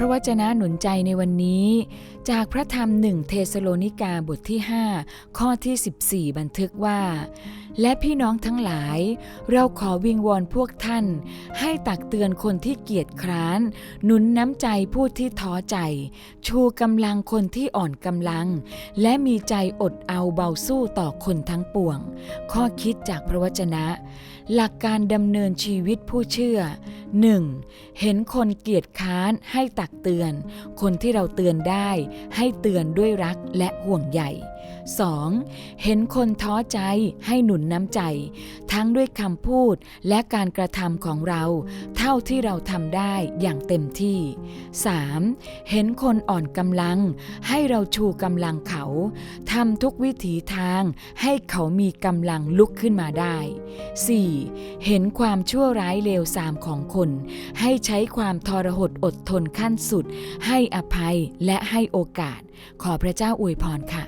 ระวจนะหนุนใจในวันนี้ จากพระธรรมหนึ่งเทสโลนิกาบทที่ 5 ข้อที่ 14 บันทึกว่า และพี่น้องทั้งหลาย เราขอวิงวอนพวกท่าน ให้ตักเตือนคนที่เกียจคร้าน หนุนน้ำใจผู้ที่ท้อใจ ชูกำลังคนที่อ่อนกำลัง และมีใจอดเอาเบาสู้ต่อคนทั้งปวง ข้อคิดจากพระวจนะ หลักการดำเนินชีวิตผู้เชื่อ 1. เห็นคนเกียจค้านให้ตักเตือน คนที่เราเตือนได้ให้เตือนด้วยรักและห่วงใย 2. เห็นคนท้อใจให้หนุนน้ำใจ ทั้งด้วยคำพูดและการกระทำของเรา เท่าที่เราทำได้อย่างเต็มที่ 3. เห็นคนอ่อนกำลัง ให้เราชูกำลังเขาทำทุกวิถีทางให้เขามีกำลังลุกขึ้นมาได้ 4. เห็นความชั่วร้ายเลวทรามของคน ให้ใช้ความทรหดอดทนขั้นสุด ให้อภัยและให้โอกาส ขอพระเจ้าอวยพรค่ะ